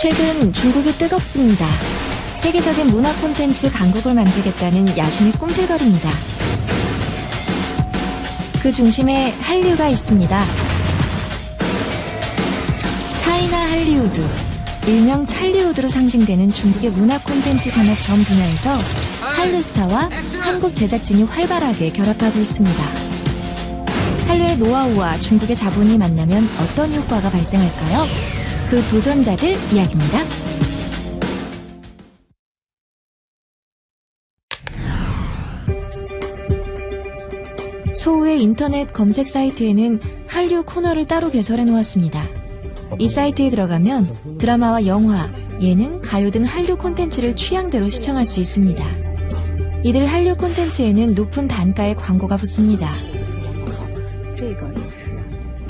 최근 중국이 뜨겁습니다. 세계적인 문화 콘텐츠 강국을 만들겠다는 야심이 꿈틀거립니다. 그 중심에 한류가 있습니다. 차이나 할리우드, 일명 찰리우드로 상징되는 중국의 문화 콘텐츠 산업 전 분야에서 한류 스타와 한국 제작진이 활발하게 결합하고 있습니다. 한류의 노하우와 중국의 자본이 만나면 어떤 효과가 발생할까요? 그 도전자들 이야기입니다. 소우의 인터넷 검색 사이트에는 한류 코너를 따로 개설해 놓았습니다. 이 사이트에 들어가면 드라마와 영화, 예능, 가요 등 한류 콘텐츠를 취향대로 시청할 수 있습니다. 이들 한류 콘텐츠에는 높은 단가의 광고가 붙습니다.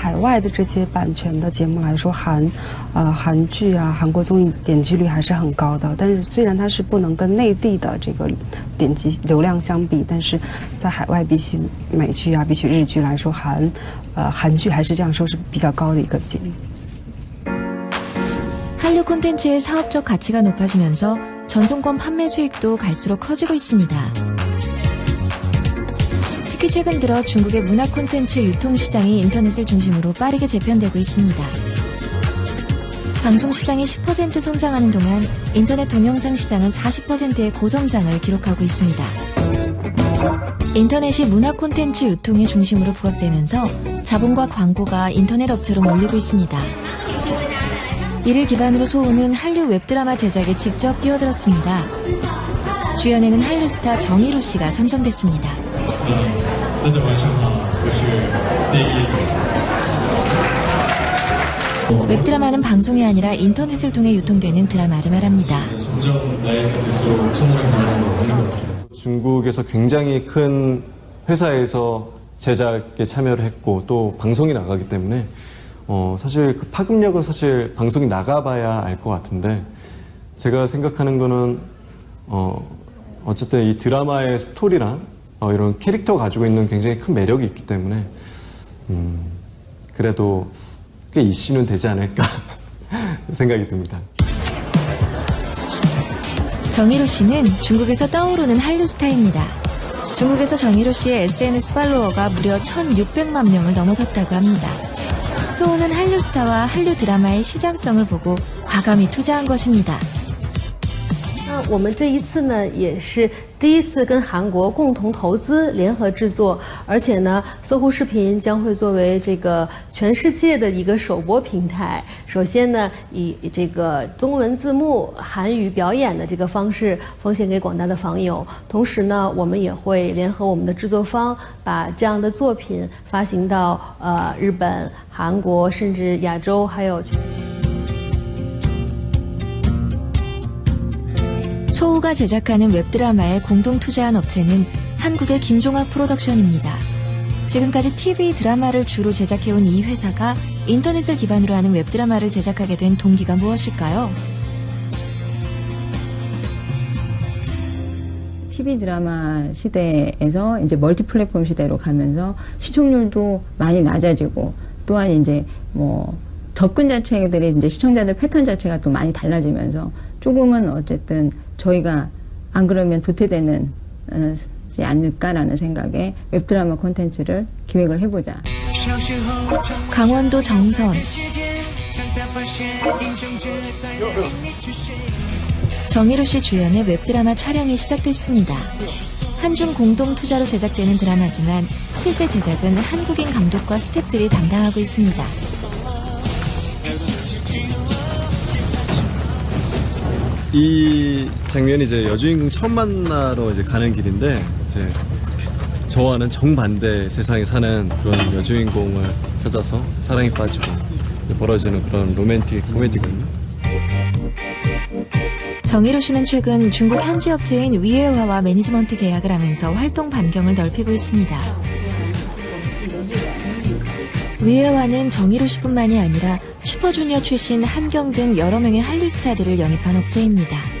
这个也是。海外的这些版权的节目来说，韩呃韩剧啊、韩国综艺点击率还是很高的。但是虽然它是不能跟内地的这个点击流量相比，但是在海外比起美剧啊、比起日剧来说，韩呃韩剧还是这样说是比较高的一个节目。 한류 콘텐츠의 사업적 가치가 높아지면서 전송권 판매 수익도 갈수록 커지고 있습니다. 최근 들어 중국의 문화 콘텐츠 유통 시장이 인터넷을 중심으로 빠르게 재편되고 있습니다. 방송 시장이 10% 성장하는 동안 인터넷 동영상 시장은 40%의 고성장을 기록하고 있습니다. 인터넷이 문화 콘텐츠 유통의 중심으로 부각되면서 자본과 광고가 인터넷 업체로 몰리고 있습니다. 이를 기반으로 소우는 한류 웹드라마 제작에 직접 뛰어들었습니다. 주연에는 한류 스타 정희루 씨가 선정됐습니다. 大家晚上好，我是第一。 웹드라마는 방송이 아니라 인터넷을 통해 유통되는 드라마를 말합니다. 점점 나이가 들수록 천문학 방향으로 오는 것 같아요. 중국에서 굉장히 큰 회사에서 제작에 참여를 했고 또 방송이 나가기 때문에 어, 사실 그 파급력은 사실 방송이 나가봐야 알 것 같은데 제가 생각하는 거는 어, 어쨌든 이 드라마의 스토리랑 어, 이런 캐릭터가 가지고 있는 굉장히 큰 매력이 있기 때문에 음, 그래도 꽤 이슈는 되지 않을까 생각이 듭니다. 정희루 씨는 중국에서 떠오르는 한류 스타입니다. 중국에서 정희루 씨의 SNS 팔로워가 무려 1,600만 명을 넘어섰다고 합니다. 소우는 한류 스타와 한류 드라마의 시장성을 보고 과감히 투자한 것입니다. 我们这一次呢，也是第一次跟韩国共同投资联合制作，而且呢，搜狐视频将会作为这个全世界的一个首播平台。首先呢，以这个中文字幕、韩语表演的这个方式奉献给广大的访友。同时呢，我们也会联合我们的制作方，把这样的作品发行到呃日本、韩国，甚至亚洲，还有。 소우가 제작하는 웹드라마에 공동 투자한 업체는 한국의 김종학 프로덕션입니다. 지금까지 TV 드라마를 주로 제작해온 이 회사가 인터넷을 기반으로 하는 웹드라마를 제작하게 된 동기가 무엇일까요? TV 드라마 시대에서 이제 멀티 플랫폼 시대로 가면서 시청률도 많이 낮아지고 또한 이제 뭐 접근 자체들이 이제 시청자들 패턴 자체가 또 많이 달라지면서 조금은 어쨌든 저희가 안 그러면 도태되는 어, 지 않을까라는 생각에 웹드라마 콘텐츠를 기획을 해보자. 강원도 정선 정희루 씨 주연의 웹드라마 촬영이 시작됐습니다. 한중 공동 투자로 제작되는 드라마지만 실제 제작은 한국인 감독과 스태프들이 담당하고 있습니다. 이 장면이 이제 여주인공 처음 만나러 이제 가는 길인데 이제 저와는 정반대 세상에 사는 그런 여주인공을 찾아서 사랑에 빠지고 벌어지는 그런 로맨틱 코미디거든요. 정희로 씨는 최근 중국 현지 업체인 위에화와 매니지먼트 계약을 하면서 활동 반경을 넓히고 있습니다. 위에화는 정희로 씨뿐만이 아니라 슈퍼주니어 출신 한경 등 여러 명의 한류 스타들을 영입한 업체입니다.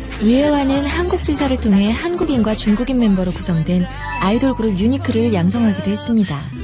위에와는 한국 지사를 통해 한국인과 중국인 멤버로 구성된 아이돌 그룹 유니크를 양성하기도 했습니다.